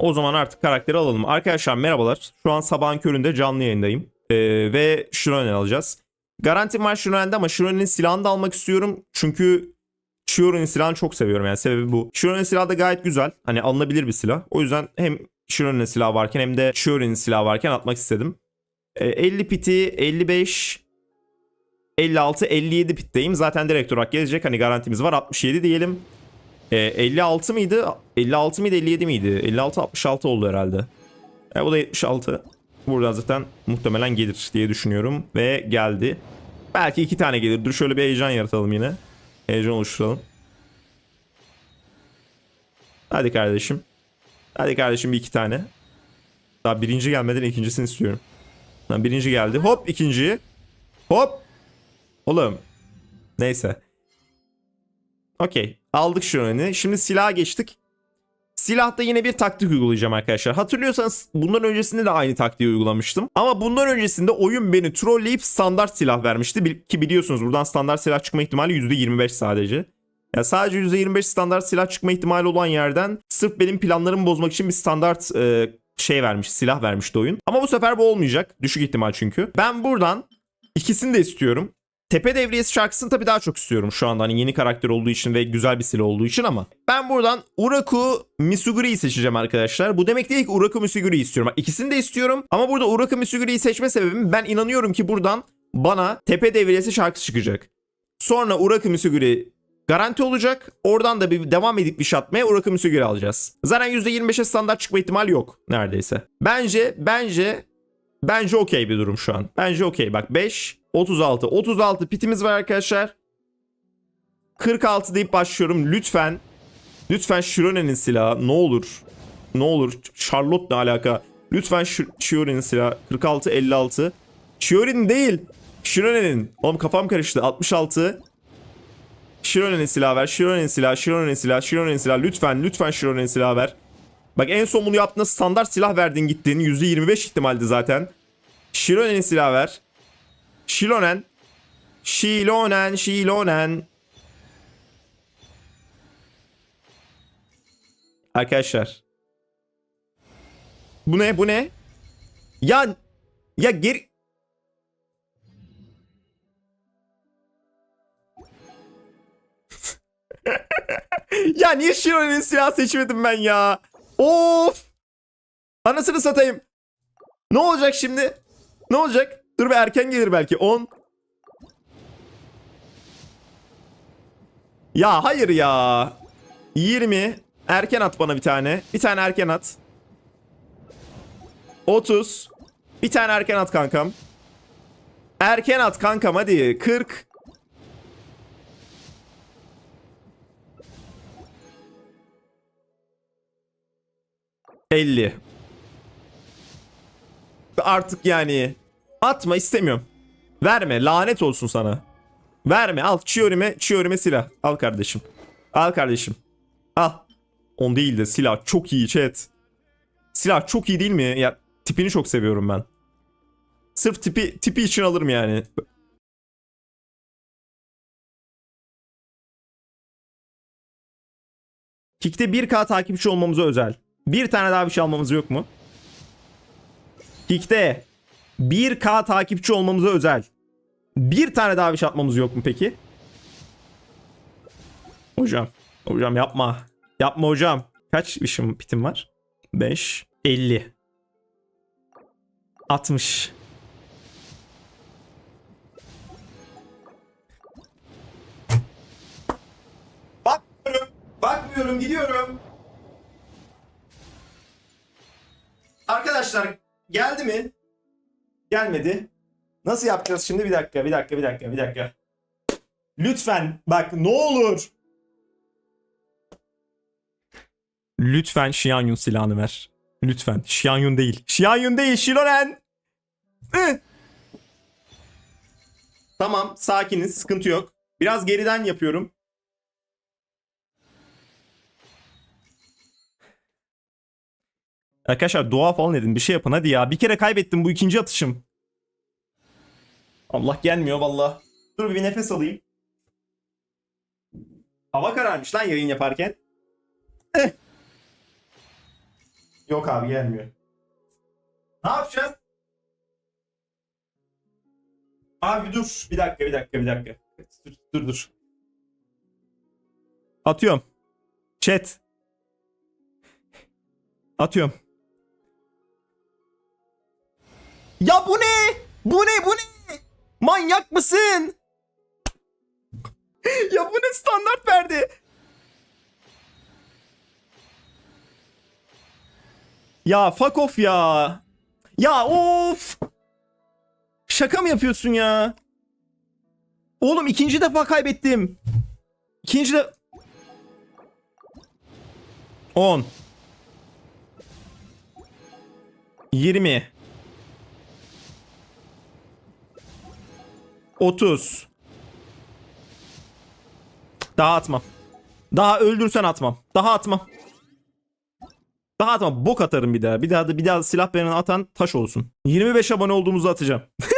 O zaman artık karakteri alalım. Arkadaşlar merhabalar. Şu an sabahın köründe canlı yayındayım. Ee, ve Shironen alacağız. Garantim var Shironen'de ama Shironen'in silahını da almak istiyorum. Çünkü Shironen'in silahını çok seviyorum yani sebebi bu. Shironen'in silahı da gayet güzel. Hani alınabilir bir silah. O yüzden hem Shironen'in silahı varken hem de Shironen'in silahı varken atmak istedim. Ee, 50 piti, 55, 56, 57 pitteyim. Zaten direkt olarak gelecek. Hani garantimiz var. 67 diyelim. Ee, 56 mıydı? 56 mıydı 57 miydi? 56 66 oldu herhalde. E, bu da 76. Buradan zaten muhtemelen gelir diye düşünüyorum. Ve geldi. Belki iki tane gelir. Dur şöyle bir heyecan yaratalım yine. Heyecan oluşturalım. Hadi kardeşim. Hadi kardeşim bir iki tane. Daha birinci gelmeden ikincisini istiyorum. Birinci geldi. Hop ikinciyi. Hop. Oğlum. Neyse. Okey. Aldık şu önü. Şimdi silaha geçtik. Silahta yine bir taktik uygulayacağım arkadaşlar. Hatırlıyorsanız bundan öncesinde de aynı taktiği uygulamıştım. Ama bundan öncesinde oyun beni trolleyip standart silah vermişti. Ki biliyorsunuz buradan standart silah çıkma ihtimali %25 sadece. Ya sadece %25 standart silah çıkma ihtimali olan yerden sırf benim planlarımı bozmak için bir standart e, şey vermiş, silah vermişti oyun. Ama bu sefer bu olmayacak. Düşük ihtimal çünkü. Ben buradan ikisini de istiyorum. Tepe Devriyesi şarkısını tabii daha çok istiyorum şu anda hani yeni karakter olduğu için ve güzel bir silah olduğu için ama ben buradan Uraku Misuguri'yi seçeceğim arkadaşlar. Bu demek değil ki Uraku Misuguri'yi istiyorum. Bak, de istiyorum ama burada Uraku Misuguri'yi seçme sebebim ben inanıyorum ki buradan bana Tepe Devriyesi şarkısı çıkacak. Sonra Uraku Misuguri garanti olacak. Oradan da bir devam edip bir şey atmaya Uraku Misuguri alacağız. Zaten %25'e standart çıkma ihtimali yok neredeyse. Bence bence Bence okey bir durum şu an. Bence okey. Bak 5, 36. 36 pitimiz var arkadaşlar. 46 deyip başlıyorum. Lütfen. Lütfen Shironen'in silahı. Ne olur. Ne olur. Charlotte ne alaka? Lütfen Sh- Shiorin'in silahı. 46, 56. Shiorin değil. Shironen'in. Oğlum kafam karıştı. 66. Shironen'in silahı ver. Shironen'in silahı. Shironen'in silahı. Shironen'in silahı. Lütfen. Lütfen Shironen'in silahı ver. Bak en son bunu yaptığında standart silah verdin gittin. %25 ihtimaldi zaten. Shironen'in silah ver. Shilonen. Shilonen, Shilonen. Arkadaşlar. Bu ne? Bu ne? Ya ya geri ya niye Shironen'in silah seçmedim ben ya? Of! Anasını satayım. Ne olacak şimdi? Ne olacak? Dur bir erken gelir belki. 10. Ya hayır ya. 20. Erken at bana bir tane. Bir tane erken at. 30. Bir tane erken at kankam. Erken at kankam hadi. 40. Elli. Artık yani atma istemiyorum. Verme lanet olsun sana. Verme al Chiori'me Chiori'me silah. Al kardeşim. Al kardeşim. Al. On değil de silah çok iyi chat. Silah çok iyi değil mi? Ya tipini çok seviyorum ben. Sırf tipi tipi için alırım yani. Kick'te 1K takipçi olmamıza özel. Bir tane daha bir şey almamız yok mu? Kick'te 1K takipçi olmamıza özel. Bir tane daha bir şey atmamız yok mu peki? Hocam. Hocam yapma. Yapma hocam. Kaç işim pitim var? 5. 50. 60. Bakmıyorum. Bakmıyorum gidiyorum. Arkadaşlar geldi mi? Gelmedi. Nasıl yapacağız şimdi? Bir dakika, bir dakika, bir dakika, bir dakika. Lütfen bak ne olur. Lütfen Xianyun silahını ver. Lütfen. Xianyun değil. Xianyun değil. Shironen. Tamam sakiniz. Sıkıntı yok. Biraz geriden yapıyorum. Arkadaşlar dua falan edin. Bir şey yapın hadi ya. Bir kere kaybettim bu ikinci atışım. Allah gelmiyor valla. Dur bir nefes alayım. Hava kararmış lan yayın yaparken. Eh. Yok abi gelmiyor. Ne yapacağız? Abi dur. Bir dakika bir dakika bir dakika. Dur dur dur. Atıyorum. Chat. Atıyorum. Ya bu ne? Bu ne bu ne? Manyak mısın? ya bu ne standart verdi? Ya fuck off ya. Ya of. Şaka mı yapıyorsun ya? Oğlum ikinci defa kaybettim. İkinci de... 10 20 30 Daha atmam. Daha öldürsen atmam. Daha atmam. Daha atmam. Bok atarım bir daha. Bir daha da bir daha silah veren atan taş olsun. 25 abone olduğumuzu atacağım.